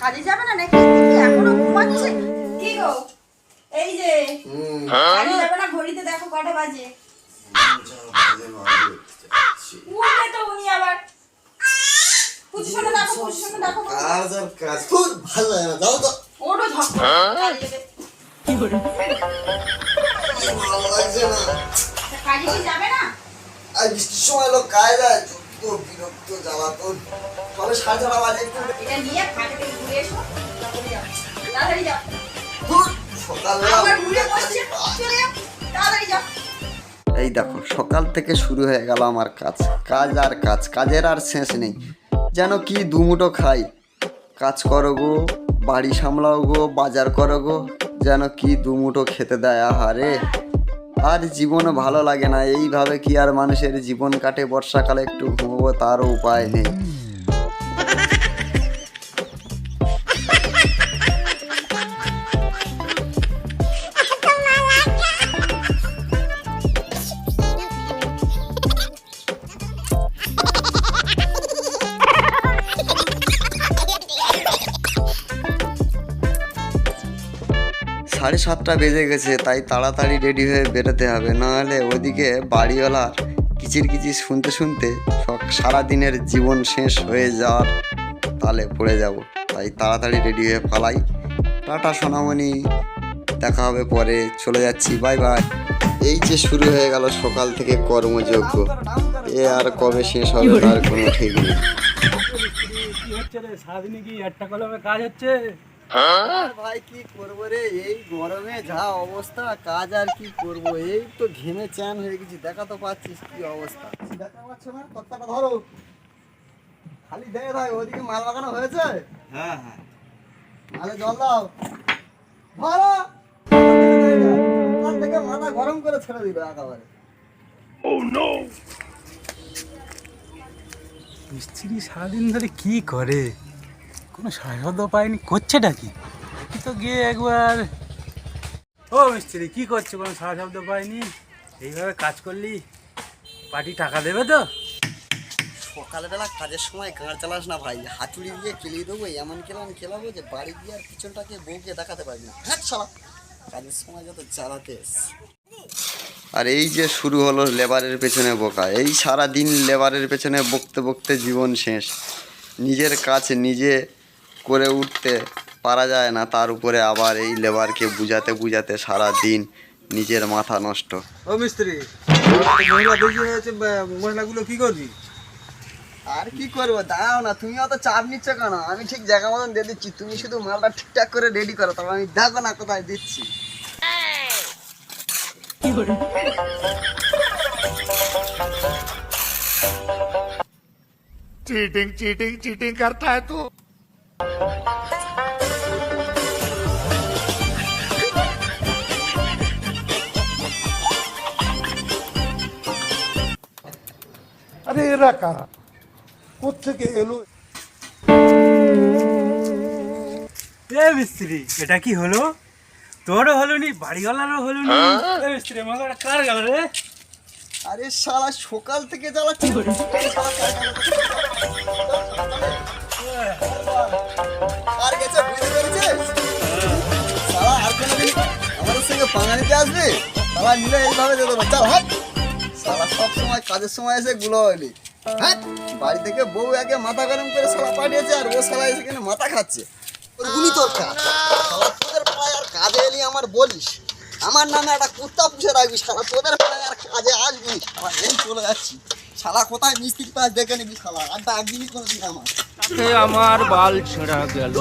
কাজে যাবে না নাকি? এখনও ঘুমাচ্ছে কি গো? এই যে কাজে হ্যাঁ? যাবে না ঘড়িতে দেখো কটা বাজে। উঠবে তো উনি আবার। হ্যাঁ? সময় লোক কাজ বিরক্ত জ্বালাতন তবে সাড়ে ছটা বাজে এটা নিয়ে ফাঁকে ঘুরে এসো। তাড়াতাড়ি যাও। ধুর, সকালবেলা আবার বসছে। চলে যাও। তাড়াতাড়ি যাও। এই দেখো সকাল থেকে শুরু হয়ে গেল আমার কাজ। কাজ আর কাজ কাজের আর শেষ নেই। যেন কি দুমুটো খাই। কাজ করো গো বাড়ি সামলাও গো বাজার করো গো। যেন কি দুমুটো খেতে দেয় আহারে। আর জীবনও ভালো লাগে না। এইভাবে কি আর মানুষের জীবন কাটে? বর্ষাকালে একটু ঘুমবো, তারও উপায় নেই। সাড়ে সাতটা বেজে গেছে, তাই তাড়াতাড়ি রেডি হয়ে বেরোতে হবে। নাহলে ওদিকে বাড়িওয়ালার কিচির কিচির শুনতে শুনতে সারাদিনের জীবন শেষ হয়ে যাওয়ার তালে পড়ে যাব। তাই তাড়াতাড়ি রেডি হয়ে পালাই। টাটা সোনামণি, দেখা হবে পরে। চলে যাচ্ছি বাই বাই এই যে শুরু হয়ে গেল সকাল থেকে কর্মযজ্ঞ। এ আর কবে শেষ হবে তার কোনো ঠিক নেই। সারাদিনে কি একটা কলমে কাজ হচ্ছে? ভাই কি করব রে? এই গরমে যা অবস্থা কাজ আর কি করব? এই তো ঘেমে চ্যান হয়ে গেছি দেখা তো পাচ্ছিস কি অবস্থা। দেখা পাচ্ছ না? ধরো। খালি দেখে ভাই ওদিকে মাল লাগানো হয়েছে? হ্যাঁ হ্যাঁ। মালে জল দাও। ধরো। থেকে মাথা গরম করে ছেড়ে দিবে একেবারে। মিস্ত্রি সারাদিন ধরে কি করে? কোনো সাহায্য পায়নি করছেটা কি? কি তো গিয়ে একবার। ও মিস্ত্রি কি করছে? কোনো সারা শব্দ পাইনি। এইভাবে কাজ করলি? পার্টি টাকা দেবে তো? সকালবেলা কাজের সময় গাঁড় চালাস না ভাই। হাতুড়ি দিয়ে কেলিয়ে দেবো এমন কেলাম খেলাবো যে বাড়ি গিয়ে আর পিছনটাকে বউকে দেখাতে পারবি না। হ্যাঁ শালা। কাজের সময় যত চালাতে আর এই যে শুরু হলো লেবারের পেছনে বোকা এই সারা দিন লেবারের পেছনে বকতে বকতে জীবন শেষ। নিজের কাজ নিজে করে উঠতে পারা যায় না তার উপরে আবার এই লেবারকে বুঝাতে বুঝাতে সারা দিন নিজের মাথা নষ্ট। ও মিস্ত্রি মহিলা হয়েছে মহিলাগুলো কি করবি? আর কি করব? দাঁড়াও না তুমি অত চাপ নিচ্ছ কেন? আমি ঠিক জায়গা মতন দিয়ে দিচ্ছি তুমি শুধু মালটা ঠিকঠাক করে রেডি করো তবে আমি দেখো না কোথায় দিচ্ছি। চিটিং চিটিং চিটিং করতা হ্যাঁ তো। আরে এরা কারা? কোথেকে এলো? এ মিস্ত্রি এটা কি হলো? তোরও হলো নি বাড়িওয়ালারও হলো নি এ মিস্ত্রি আমাকে কার গেল রে? আরে শালা সকাল থেকে জ্বালাচ্ছি। আমাদের সঙ্গে পাঙা নিতে আসবে শালা নিলে এইভাবে যেতে পারে। চল হাট। শালা সব সময় কাজের সময় এসে গুলো হলি হ্যাঁ বাড়ি থেকে বউ একে মাথা গরম করে শালা পাঠিয়েছে আর ও শালা এসে এখানে মাথা খাচ্ছে। গুলি তোর শালা তোদের পাড়ায় আর কাজে এলি আমার বলিস। আমার নামে একটা কুত্তা পুষে রাখবি শালা তোদের পাড়ায় আর কাজে আসবি। শালা এই চলে যাচ্ছি। শালা কোথায় মিস্ত্রি কাজ দেখে নিবি শালা? আর ডাক দিবি কোনোদিন আমার আমার বাল ছেঁড়া গেল।